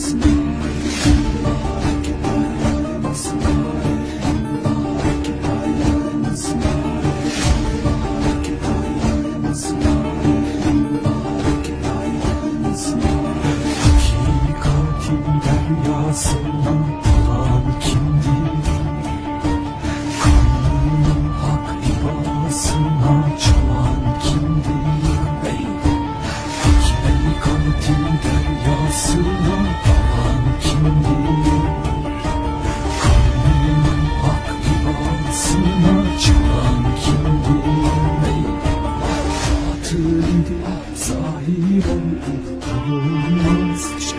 Sports. Çıkan kim bu? Bey sahip oldu. Olmaz.